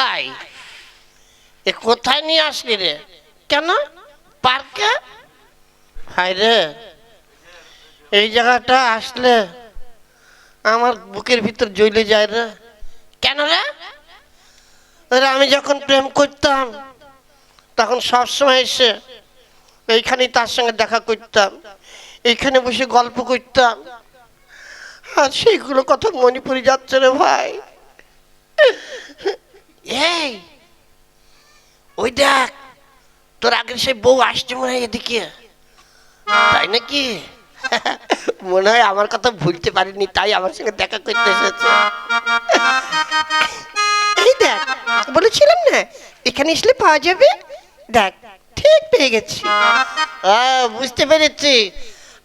ভাই, এ কোথায় নিয়ে আসলি রে? কেন? পার্কে? হাই রে, এই জায়গাটা আসলে আমার বুকের ভিতর জ্বলে যায় রে। কেন রে? আমি যখন প্রেম করতাম, তখন সবসময় এসে এইখানেই তার সঙ্গে দেখা করতাম, এইখানে বসে গল্প করতাম। আর সেইগুলো কথা মনে পড়ে যাচ্ছে রে ভাই। এই ওই দেখ তোর আগের সেই বউ আসছে মনে হয় এদিকে। তাই নাকি? মনে হয় আমার কথা ভুলতে পারিনি তাই আমার সঙ্গে দেখা করতে এসেছে। এই দেখ বলেছিলাম না এখানে আসলে পাওয়া যাবে? দেখ ঠিক পেয়ে গেছি। বুঝতে পেরেছি।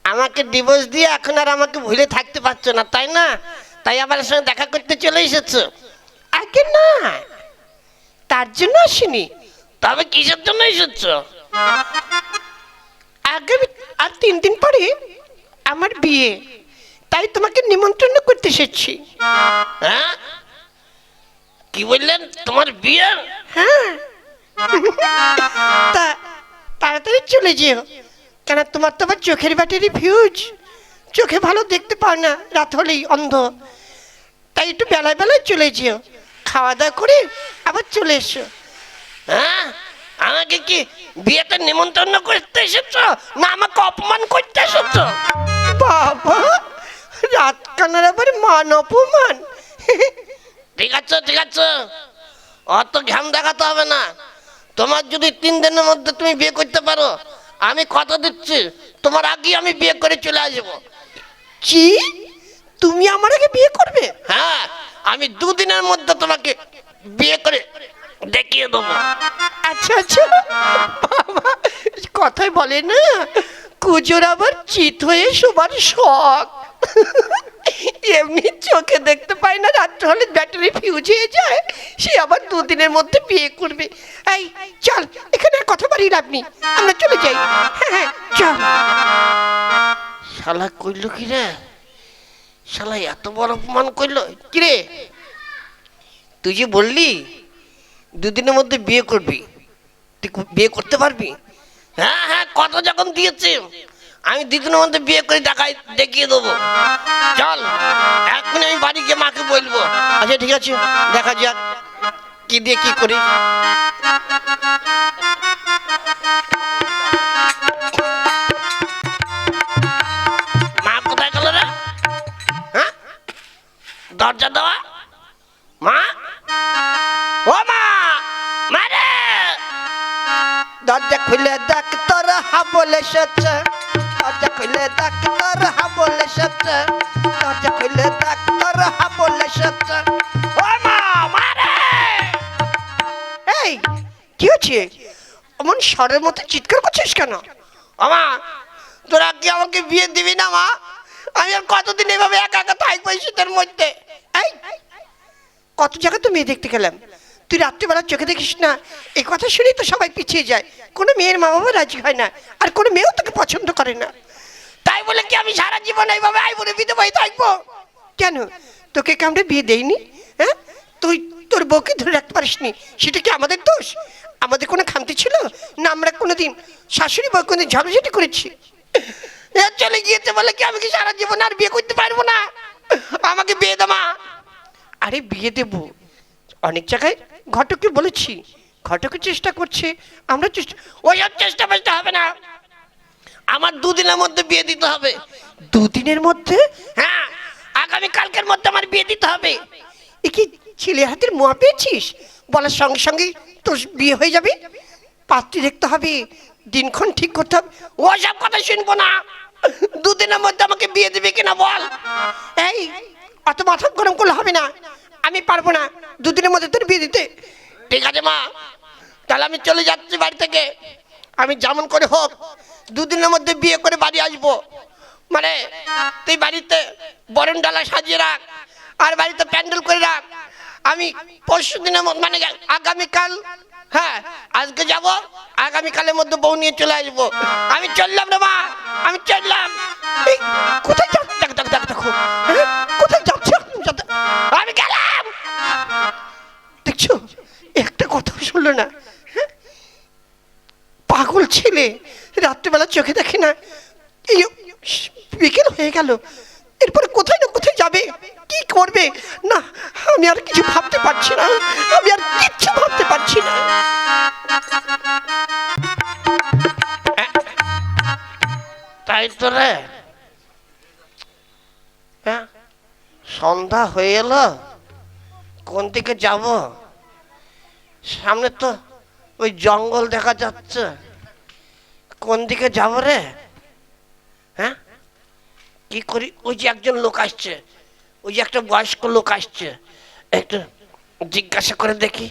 আমাকে ডিভোর্স দিয়ে এখন আর আমাকে ভুলে থাকতে পারছ না তাই না? তাই আমার সঙ্গে দেখা করতে চলে এসেছ। আগে না তার জন্য আসিনি। তবে কিসের জন্য এসেছ? আগামী আর তিন দিন পরে আমার বিয়ে। তাই তোমাকে নিমন্ত্রণ করতে এসেছি। হ্যাঁ? কি বললেন? তোমার বিয়ে? হ্যাঁ। তা তাড়াতাড়ি চলে যেও। কেন তোমার তো আবার চোখের ব্যাটারি ফিউজ চোখে ভালো দেখতে পাও না রাত হলেই অন্ধ। তাই একটু বেলায় বেলায় চলে যেও। খাওয়া দাওয়া করে আবার চলে এসো। হ্যাঁ? আমাকে কি বিয়েতে নিমন্ত্রণ করতে এসেছ? না আমাকে অপমান করতে এসেছ? বাবা রাত কানার আবার মান অপমান। ঠিক আছে ঠিক আছে। অত ঘাম দেখাতে হবে না। তোমার যদি তিন দিনের মধ্যে তুমি বিয়ে করতে পারো আমি কথা দিচ্ছি। তোমার আগে আমি বিয়ে করে চলে আসব। কি? তুমি আমার আগে বিয়ে করবে? হ্যাঁ। আমি দুদিনের মধ্যে তোমাকে বিয়ে করে দেখিয়ে দেবো। আচ্ছা আচ্ছা। বাবা কথাই বলে না। কুজোর আবার চিত হয়ে সবার শখ। এমনি চোখে দেখতে পাই না রাত্রে হলে ব্যাটারি ফিউজ হয়ে যায়। সে আবার দুদিনের মধ্যে বিয়ে করবে। এই চল এখানে আর কথা বাড়ি লাভ নেই আমরা চলে যাই। হ্যাঁ হ্যাঁ চল। শালা কইল কি রে? শালা, এত বড় অপমান করল? কি রে তুই যে বললি, দুদিনের মধ্যে বিয়ে করবি। তুই বিয়ে করতে পারবি? হ্যাঁ হ্যাঁ কত যখন দিয়েছে, আমি দুদিনের মধ্যে বিয়ে করে দেখাই, দেখিয়ে দেবো। চল এক্ষুনি আমি বাড়ি গিয়ে মাকে বলব। আচ্ছা ঠিক আছে, দেখা যাক, কি দিয়ে কি করি। দরজা দেওয়া? মা? ও মা! মারে দরজা খুলে দেখ তোর হাবল এসেছে দরজা খুলে দেখ তোর হাবল এসেছে দরজা খুলে দেখ তোর হাবল এসেছে ও মা মারে এই কি হচ্ছে? অমন স্বরের মতো চিৎকার করছিস কেন? আমা তোরা কি আমাকে বিয়ে দিবি না মা? আমি আর কতদিন এভাবে একা একা থাকব শীতের মধ্যে? কত জায়গা তো মেয়ে দেখতে গেলাম। তুই রাত্রিবেলা চোখে দেখিস না, এই কথা শুনেই তো সবাই পিছিয়ে যায়। কোনো মেয়ের মা বাবা রাজি হয় না, আর কোনো মেয়েও তোকে পছন্দ করে না। তাই বলে কি আমি সারা জীবন এইভাবে আই বলে বিধবাই থাকব? কেন? তোকে কি আমরা বিয়ে দেইনি? হ্যাঁ? তুই, তোর বউকে ধরে রাখতে পারিসনি, সেটা কি আমাদের দোষ? আমাদের কোনো খামতি ছিল? না, আমরা কোনোদিন শাশুড়ি বউ কোনোদিন ঝগড়াঝাটি করেছি। চলে গিয়েছে বলে কি আমি কি সারা জীবন আর বিয়ে করতে পারব না? আমাকে বিয়ে দেমা আরে বিয়ে দেব। অনেক জায়গায় ঘটককে বলেছি ঘটকের চেষ্টা করছে, আমরা চেষ্টা ওই চেষ্টা করতে হবে না। আমার দুদিনের মধ্যে বিয়ে দিতে হবে। দুদিনের মধ্যে? হ্যাঁ আগামী কালকের মধ্যে আমার বিয়ে দিতে হবে। এ কি ছেলে হাতের মোয়া পেয়েছিস? বলার সঙ্গে সঙ্গে তোর বিয়ে হয়ে যাবে। পাত্রী দেখতে হবে, দিনক্ষণ ঠিক করতে হবে। ওসব কথা শুনব না। দুদিনের মধ্যে আমাকে বিয়ে দিবে কিনা বল। এই, অত মাথা গরম করলে হবে না। আমি পারব না। দুদিনের মধ্যে তোর বিয়ে দিতে। ঠিক আছে, মা। তাহলে আমি চলে যাচ্ছি বাড়ি থেকে। আমি যেমন করে হোক, দুদিনের মধ্যে বিয়ে করে বাড়ি আসব। মানে তুই বাড়িতে বরণ ডালা সাজিয়ে রাখ, আর বাড়িতে প্যান্ডেল করে রাখ। আমি পরশু দিনের মানে আগামীকাল হ্যাঁ আজকে যাব, আগামীকালের মধ্যে বউ নিয়ে চলে আসব। আমি চললাম রে মা, আমি চললাম। কোথায় যাও হলো না। পাগল ছেলে, রাত্রেবেলা চোখে দেখে না। বিকেল হয়ে গেল, এরপরে কোথায় না কোথায় যাবে? কি করবে? না, আমি আর কিছু ভাবতে পারছি না, আমি আর কিচ্ছু ভাবতে পারছি না। তাই তো রে। সন্ধ্যা হয়ে এলো, কোন দিকে যাব? সামনে তো ওই জঙ্গল দেখা যাচ্ছে। কোন দিকে যাব রে? হ্যাঁ? কি করি? ওই যে একজন লোক আসছে। ওই যে একটা বয়স্ক লোক আসছে। একটু জিজ্ঞাসা করে দেখি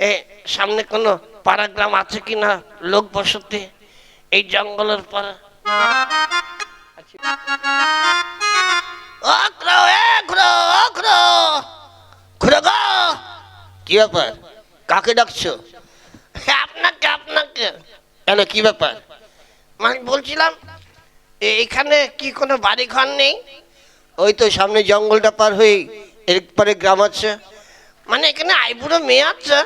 এ সামনে কোনো পাড়াগ্রাম আছে কি না? লোক বসতি? এই জঙ্গলের পর। কি ব্যাপার? কাকে ডাকছো? আপনাকে আপনাকে। কেন, কি ব্যাপার? মানে বলছিলাম এখানে কি কোনো বাড়ি ঘর নেই? ওই তো সামনে জঙ্গলটা পার হয়ে এরপরে গ্রাম আছে। মানে এখানে আইবুড়ো মেয়ে আছে।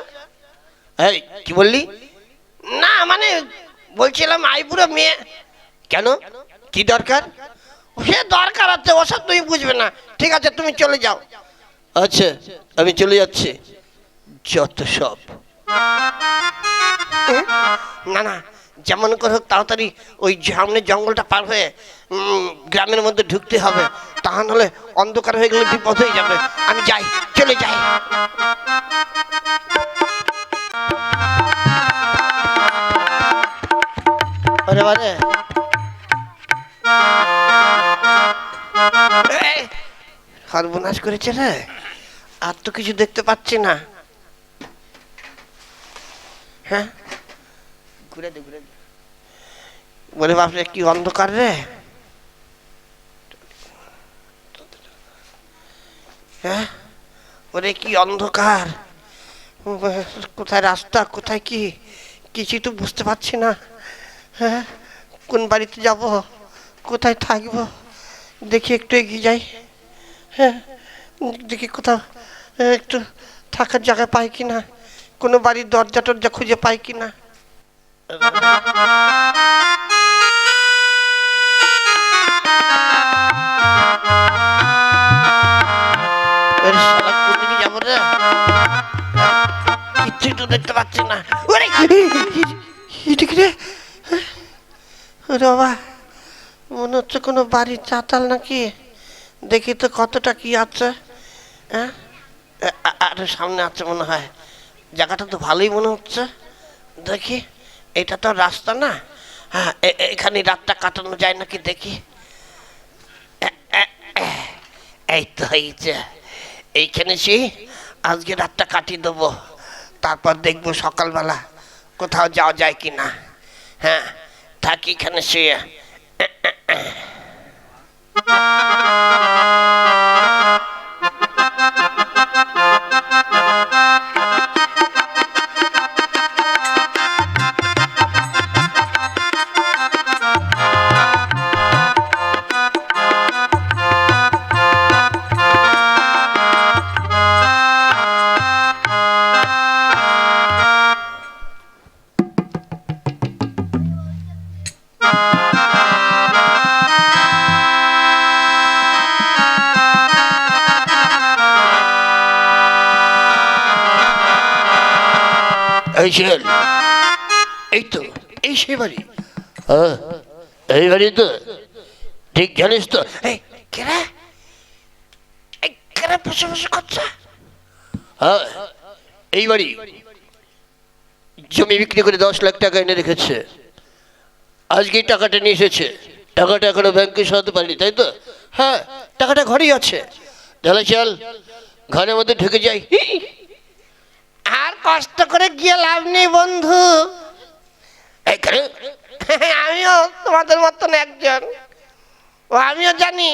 এই, কি বললি? না মানে বলছিলাম আইবুড়ো মেয়ে। কেন? কি দরকার? সে দরকার আছে, ওসব তুমি বুঝবে না। ঠিক আছে, তুমি চলে যাও। আচ্ছা আমি চলে যাচ্ছি। যত সব। না না, যেমন করে হোক তাড়াতাড়ি ওই সামনে জঙ্গলটা পার হয়ে গ্রামের মধ্যে ঢুকতে হবে। তা নাহলে অন্ধকার হয়ে গেলে বিপদ হয়ে যাবে। আমি যাই, চলে যাই। বারে। সর্বনাশ করেছে রে। আর তো কিছু দেখতে পাচ্ছি না। হ্যাঁ? ঘুরে দে ঘুরে দে। বলে, বাপরে, কি অন্ধকার রে? হ্যাঁ? ওরে কি অন্ধকার? কোথায় রাস্তা, কোথায় কি? কিছুই তো বুঝতে পারছি না। হ্যাঁ? কোন বাড়িতে যাব? কোথায় থাকব? দেখি একটু এগিয়ে যাই। হ্যাঁ? দেখি কোথাও একটু থাকার জায়গা পাই কি না কোনো বাড়ির দরজা টরজা খুঁজে পাই কি না? দেখতে পাচ্ছি না। ওরে, বাবা মনে হচ্ছে কোনো বাড়ির চাতাল নাকি? দেখি তো কতটা কি আছে হ্যাঁ? আরে সামনে আছে মনে হয়। জায়গাটা তো ভালোই মনে হচ্ছে। দেখি, এটা তো রাস্তা না। হ্যাঁ এখানে রাতটা কাটানো যায় নাকি দেখি। এই তো হয়েছে। এইখানে সে আজকে রাতটা কাটিয়ে দেবো। তারপর দেখব সকালবেলা কোথাও যাওয়া যায় কি না হ্যাঁ থাকি এখানে শুয়ে এই এই তো, এই সে বাড়ি। হ্যাঁ এই বাড়ি তো। ঠিক জানিস তো। এই কেরা হ্যাঁ এই বাড়ি। জমি বিক্রি করে দশ লাখ টাকা এনে রেখেছে। আজকেই টাকাটা নিয়ে এসেছে। টাকাটা এখনও ব্যাংকে সরাতে পারিনি তাই তো? হ্যাঁ টাকাটা ঘরেই আছে। তাহলে চল, ঘরের মধ্যে ঢুকে যাই। কষ্ট করে গিয়ে লাভ নেই বন্ধু। আমিও তোমাদের মতন একজন। ও আমিও জানি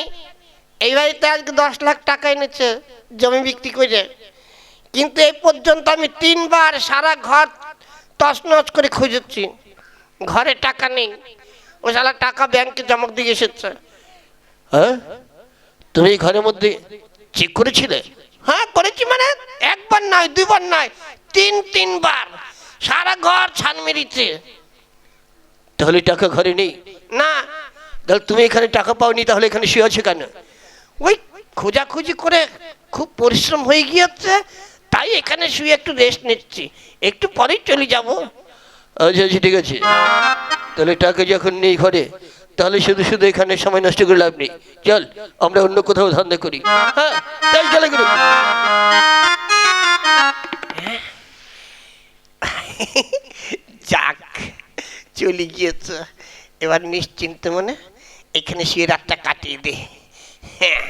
এই বাড়িতে আজকে দশ লাখ টাকা এনেছে জমি বিক্রি করে। কিন্তু এই পর্যন্ত আমি তিনবার সারা ঘর তছনছ করে খুঁজেছি। ঘরে টাকা নেই। ও সারা টাকা ব্যাংকে জমা দিয়ে এসেছে। হ্যাঁ? তুমি ঘরের মধ্যে চেক করেছিলে? হ্যাঁ করেছি মানে একবার নয় দুবার নয় তিন, তিনবার। সারা ঘর ছান মেরিছে তাহলে টাকা ঘরে নেই? না। তাহলে তুমি এখানে টাকা পাওনি, তাহলে এখানে শুয়ে আছো কেন? ওই খোঁজাখুঁজি করে খুব পরিশ্রম হয়ে গিয়েছে, তাই এখানে শুয়ে একটু রেস্ট নিচ্ছি। একটু পরেই চলে যাব। আচ্ছা আচ্ছা ঠিক আছে। তাহলে টাকা যখন নেই ঘরে, তাহলে শুধু শুধু এখানে সময় নষ্ট করে লাভ নেই। চল, আমরা অন্য কোথাও ধান্দা করি। হ্যাঁ তাই চলে গেল। চলে গিয়েছ। এবার নিশ্চিন্ত মনে এখানে সে রাতটা কাটিয়ে দে। হ্যাঁ।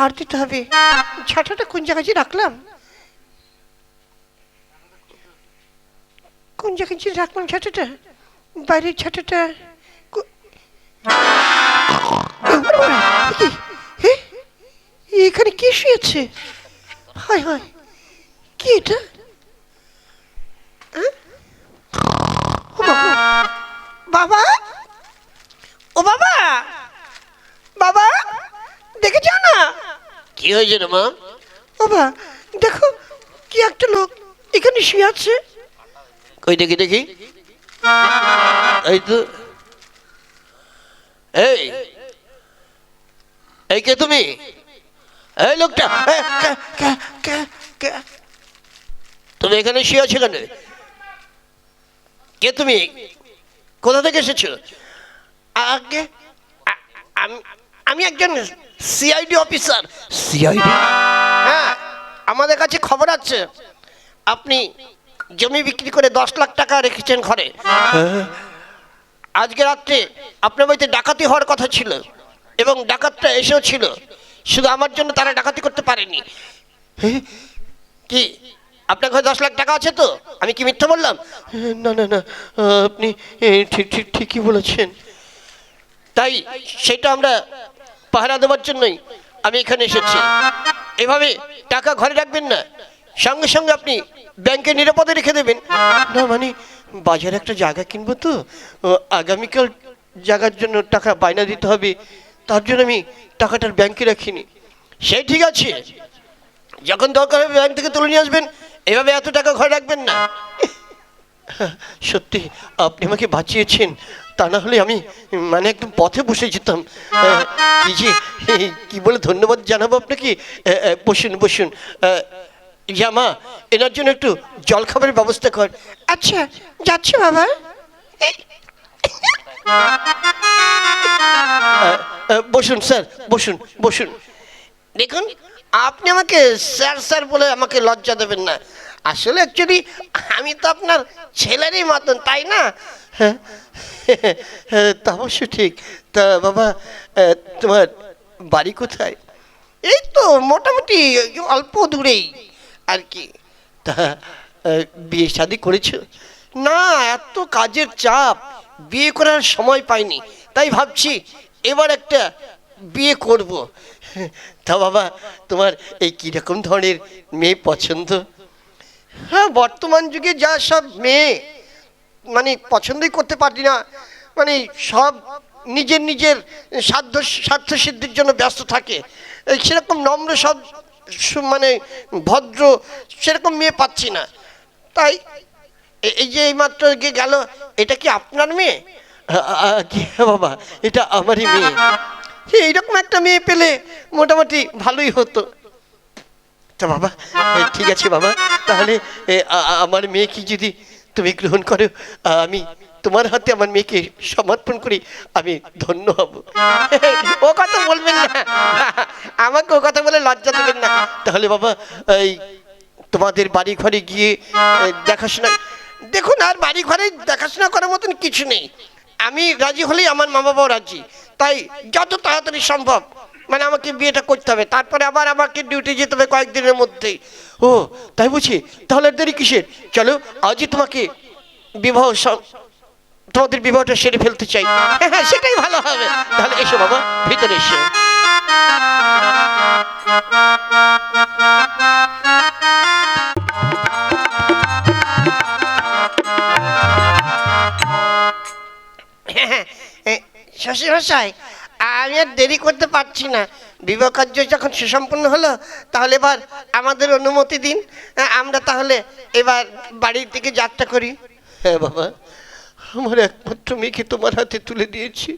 ঝাড় দিতে হবে। ঝাঁটাটা কোন জায়গায় রাখলাম? কোন জায়গায় রাখলাম ঝাঁটাটা বাইরের ঝাঁটাটা এখানে কি? শুয়েছে হয় হয়। কি এটা? হ্যাঁ? বাবা? ও বাবা? বাবা? কি হয়েছে রে মা? বাবা দেখো কি একটা লোক এখানে শুয়ে আছে। কই দেখি দেখি। এই তো। এই এই কে তুমি? এই লোকটা। এ, কে- কে- কে- কে- তুমি এখানে শুয়ে আছো কেন? কে তুমি? কোথা থেকে এসেছ? আগে আম- আমি একজন সিআইডি অফিসার সিআইডি হ্যাঁ আমাদের কাছে খবর আছে। আপনি জমি বিক্রি করে দশ লাখ টাকা রেখেছেন ঘরে। আজকে রাত্রে আপনার বাড়িতে ডাকাতি হওয়ার কথা ছিল এবং ডাকাতটা এসেও ছিল। শুধু আমার জন্য তারা ডাকাতি করতে পারেনি। কি আপনার ঘরে দশ লাখ টাকা আছে তো? আমি কি মিথ্যা বললাম? না না না আপনি ঠিক ঠিক ঠিকই বলেছেন। তাই সেটা আমরা পাহারা দেওয়ার জন্যই আমি এখানে এসেছি। এভাবে টাকা ঘরে রাখবেন না। সঙ্গে সঙ্গে আপনি ব্যাংকে নিরাপদে রেখে দেবেন। না মানে বাজারে একটা জায়গা কিনবো তো? আগামীকাল জায়গার জন্য টাকা বায়না দিতে হবে। তার জন্য আমি টাকাটার ব্যাংকে রাখিনি। সেই ঠিক আছে। যখন দরকার হবে ব্যাংক থেকে তুলে নিয়ে আসবেন। এভাবে এত টাকা ঘরে রাখবেন না। সত্যি, আপনি আমাকে বাঁচিয়েছেন। তা না হলে আমি মানে একদম পথে বসে যেতাম। কি যে কি বলে ধন্যবাদ জানাব আপনাকে? বসুন বসুন। জামা এনার জন্য একটু জল খাবারের ব্যবস্থা কর। আচ্ছা যাচ্ছি বাবা। বসুন স্যার বসুন বসুন। দেখুন আপনি আমাকে স্যার স্যার বলে আমাকে লজ্জা দেবেন না। আসলে অ্যাকচুয়ালি আমি তো আপনার ছেলেরই মতন তাই না? তা অবশ্য ঠিক। তা বাবা তোমার বাড়ি কোথায়? এই তো মোটামুটি অল্প দূরেই আর কি। তা বিয়ে শাদি করেছ? না এত কাজের চাপ। বিয়ে করার সময় পাইনি। তাই ভাবছি এবার একটা বিয়ে করব। তা বাবা তোমার এই কীরকম ধরনের মেয়ে পছন্দ? হ্যাঁ বর্তমান যুগে যা সব মেয়ে মানে পছন্দই করতে পারি না মানে সব নিজের নিজের সাধ্য স্বার্থ সিদ্ধির জন্য ব্যস্ত থাকে। সেরকম নম্র সব মানে ভদ্র সেরকম মেয়ে পাচ্ছি না। তাই এই যে এইমাত্র গিয়ে গেল এটা কি আপনার মেয়ে? কি বাবা এটা আমারই মেয়ে। সে এইরকম একটা মেয়ে পেলে মোটামুটি ভালোই হতো। তা বাবা ঠিক আছে বাবা। তাহলে আমার মেয়েকে যদি তুমি গ্রহণ করো আমি তোমার হাতে আমার মেয়েকে সমর্পণ করি, আমি ধন্য হব। ও কথা বলবেন না। আমাকে ও কথা বলে লজ্জা দেবেন না। তাহলে বাবা, এই তোমাদের বাড়ি ঘরে গিয়ে দেখাশোনা, দেখুন আর বাড়ি ঘরে দেখাশোনা করার মতন কিছু নেই। আমি রাজি হলেই আমার মা বাবাও রাজি। তাই যত তাড়াতাড়ি সম্ভব মানে আমাকে বিয়েটা করতে হবে। তারপরে আবার আমাকে ডিউটি যেতে হবে কয়েকদিনের মধ্যেই ও, তাই বুঝি? তাহলে দেরি কিসের? চলো, আজই তোমাকে বিবাহ তোমাদের বিবাহটা সেরে ফেলতে চাই। হ্যাঁ, হ্যাঁ সেটাই ভালো হবে। তাহলে এসো বাবা, ভিতরে এসো। শশী ভাষায় আমি আর দেরি করতে পারছি না। বিবাহ কার্য যখন সুসম্পন্ন হলো তাহলে এবার আমাদের অনুমতি দিন। আমরা তাহলে এবার বাড়ির দিকে যাত্রা করি। হ্যাঁ বাবা। আমার একমাত্র মেয়েকে তোমার হাতে তুলে দিয়েছি।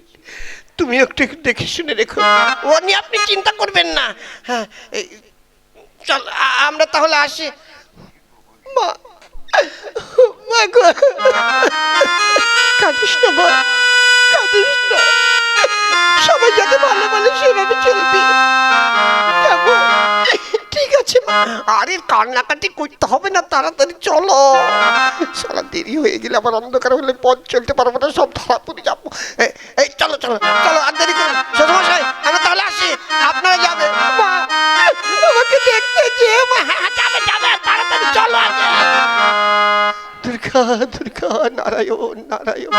তুমি একটু একটু দেখে শুনে রেখো। ও নিয়ে আপনি চিন্তা করবেন না। হ্যাঁ চল আমরা তাহলে আসি। মা মা গো। কাঁদিস না মা। কাঁদিস না। সবাই যাতে ভালো ভালো সেভাবে চলবি। ঠিক আছে, মা। আরে, কান্নাকাটি করতে হবে না, তাড়াতাড়ি চলো। সারা দেরি হয়ে গেলে আবার অন্ধকার হলে পথ চলতে পারব না, সব ধরা পড়ে যাব। এই- চলো চলো চলো, আর দেরি করুন শ্বশুরমশাই আমরা তাহলে আসি। আপনারা যাবে। মা, আমাকে দেখতে যে যাবে যাবে তাড়াতাড়ি চলো দুর্গা দুর্গা, নারায়ণ নারায়ণ।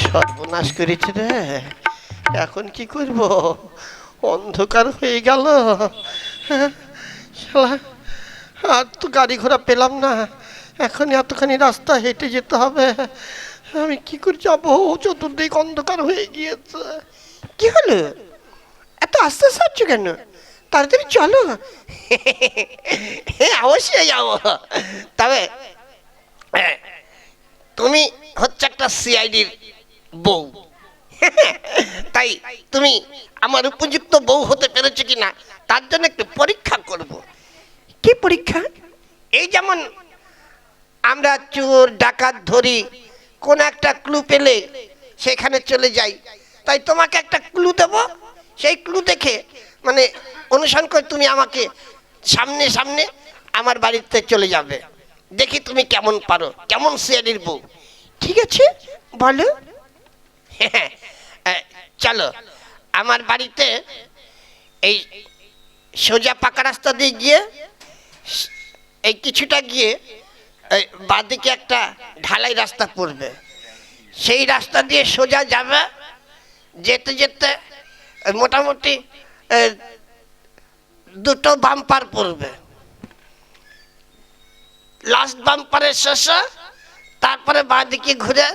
সর্বনাশ করেছে রে। এখন কি করব? অন্ধকার হয়ে গেল। আর তো গাড়ি ঘোড়া পেলাম না। এখন এতখানি রাস্তা হেঁটে যেতে হবে। আমি কি করে যাব? চতুর্দিক অন্ধকার হয়ে গিয়েছে। কি হলো? এত আস্তে আস্তে কেন? তাড়াতাড়ি চলো হ্যাঁ অবশ্যই যাব। তবে হ্যাঁ, তুমি হচ্ছে একটা সিআইডির বউ। তাই তুমি আমার উপযুক্ত বউ হতে পেরেছ কিনা তার জন্য একটু পরীক্ষা করব। কি পরীক্ষা? এই যেমন আমরা চোর ডাকাত ধরি কোন একটা ক্লু পেলে সেখানে চলে যাই। তাই তোমাকে একটা ক্লু দেব। সেই ক্লু দেখে মানে অনুসরণ করে তুমি আমাকে সামনে সামনে আমার বাড়িতে চলে যাবে। দেখি তুমি কেমন পারো, কেমন সিয়ারির বউ। ঠিক আছে, বলো। হ্যাঁ চলো। আমার বাড়িতে এই সোজা পাকা রাস্তা দিয়ে গিয়ে, এই কিছুটা গিয়ে বাঁদিকে একটা ঢালাই রাস্তা পড়বে। সেই রাস্তা দিয়ে সোজা যাবে, যেতে যেতে মোটামুটি দুটো বাম্পার পড়বে। লাস্ট বাম্পারের শেষে তারপরে বাঁদিকে ঘুরে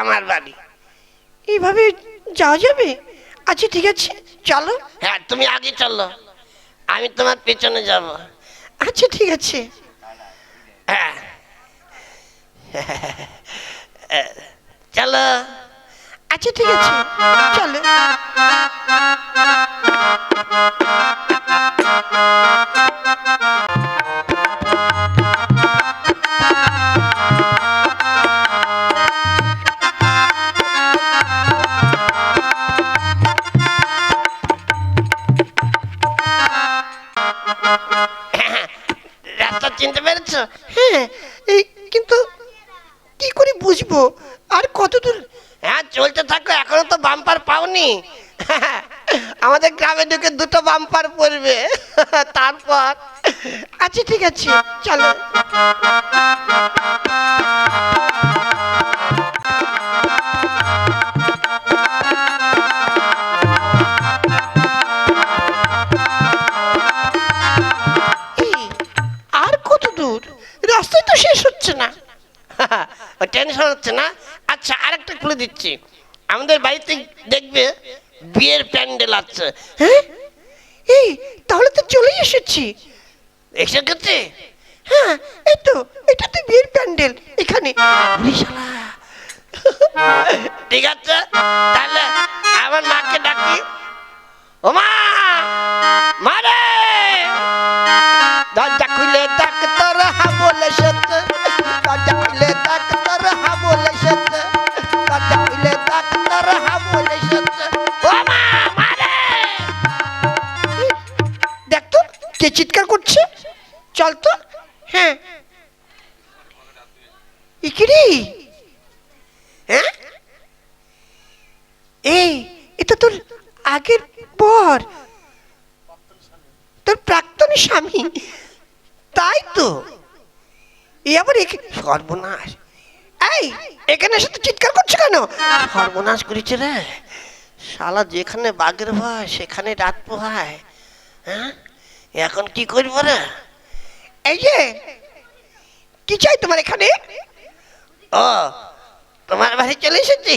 আমার বাড়ি। এইভাবে যাওয়া যাবে? আচ্ছা ঠিক আছে চলো। হ্যাঁ তুমি আগে চলো। আমি তোমার পেছনে যাব। আচ্ছা ঠিক আছে। হ্যাঁ। চলো। আচ্ছা ঠিক আছে। চলো। বাম্পার পড়বে তারপর আচ্ছা ঠিক আছে, চলো। আর কত দূর? রাস্তায় তো শেষ হচ্ছে না। টেনশন হচ্ছে না। আচ্ছা আরেকটা খুলে দিচ্ছি। আমাদের বাড়িতে দেখবে বিয়ের প্যান্ডেল আছে। হ্যাঁ? এই তাহলে তো চলেই এসেছি। এসে গেছে হ্যাঁ এই তো এটা তো বিয়ের প্যান্ডেল এখানে। ঠিক আছে তাহলে আমার মাকে ডাকি। ও মা মারে! কে চিৎকার করছে? চল তো। হ্যাঁ। ইকিরি। হ্যাঁ? এই, এটা তোর আগের পর তোর প্রাক্তন স্বামী। তাই তো। এ আবার সর্বনাশ। এই, এখানে এসে তো চিৎকার করছে কেন? সর্বনাশ করেছে রে। শালা যেখানে বাঘের ভয়, সেখানে রাত পোহায়। হ্যাঁ? এখন কি করব রে? এই যে কি চাই তোমার এখানে? ও তোমার বাড়ি চলে এসেছি?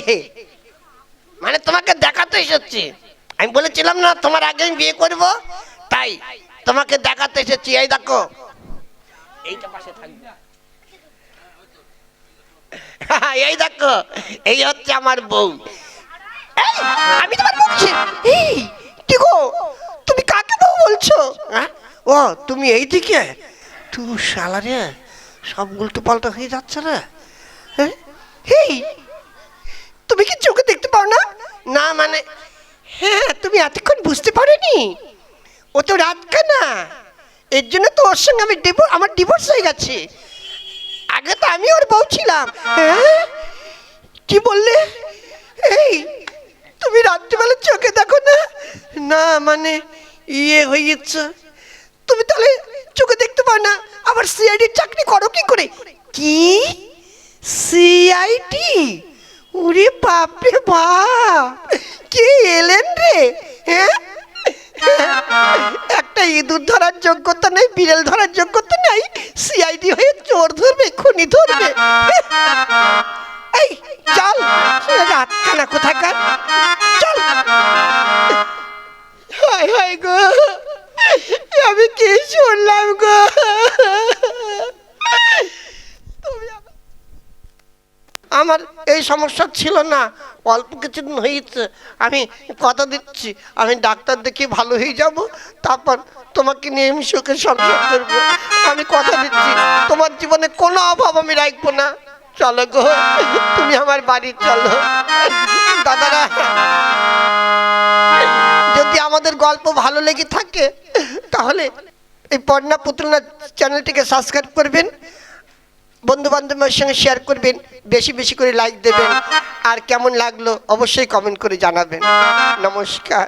মানে তোমাকে দেখাতে এসেছি। আমি বলেছিলাম না তোমার আগে আমি বিয়ে করব তাই তোমাকে দেখাতে এসেছি। এই দেখো। এইটা পাশে থাকবে। এই দেখো এই হচ্ছে আমার বউ। আমি তোমার বলছি কি গো? তুমি কাকে বউ বলছো? হ্যাঁ? ও, তুমি এই দিকে? তুই শালা রে, সব উল্টো পাল্টা হয়ে যাচ্ছে রে। হ্যাঁ? এই তুমি কি চোখে দেখতে পাও না? না মানে হ্যাঁ তুমি এতক্ষণ বুঝতে পারোনি? ও তো রাত না এর জন্য তো ওর সঙ্গে আমি আমার ডিভোর্স হয়ে গেছে। আগে তো আমি ওর বউ ছিলাম। হ্যাঁ? কি বললে? এই তুমি রাত্রিবেলা চোখে দেখো না? না মানে ইয়ে হয়েছে তুমি তাহলে চোখে দেখতে পাও না, আবার সিআইডির চাকরি করো কি করে? কি? সিআইটি ওরে বাপরে বাপ! কে এলেন রে? হ্যাঁ? একটা ইঁদুর ধরার যোগ্যতা নেই, বিড়াল ধরার যোগ্যতা নেই সিআইডি হয়ে চোর ধরবে, খুনি ধরবে। এই, চল, রাতখানা কোথাকার? চল। হায় হায় গো। আমি কি শুনলাম গো? আমার- এই সমস্যা ছিল না। অল্প কিছুদিন হয়েছে। আমি কথা দিচ্ছি। আমি ডাক্তার দেখে ভালো হয়ে যাব। তারপর তোমাকে নিয়ে আমি সুখে সংসার করব। আমি কথা দিচ্ছি। তোমার জীবনে কোনো অভাব আমি রাখব না। চলো গো, তুমি আমার বাড়ি চলো। দাদারা। যদি আমাদের গল্প ভালো লেগে থাকে, তাহলে এই পর্ণা পুতুলনা চ্যানেলটিকে সাবস্ক্রাইব করবেন বন্ধু বান্ধবের সঙ্গে শেয়ার করবেন, বেশি বেশি করে লাইক দেবেন, আর কেমন লাগল অবশ্যই কমেন্ট করে জানাবেন। নমস্কার।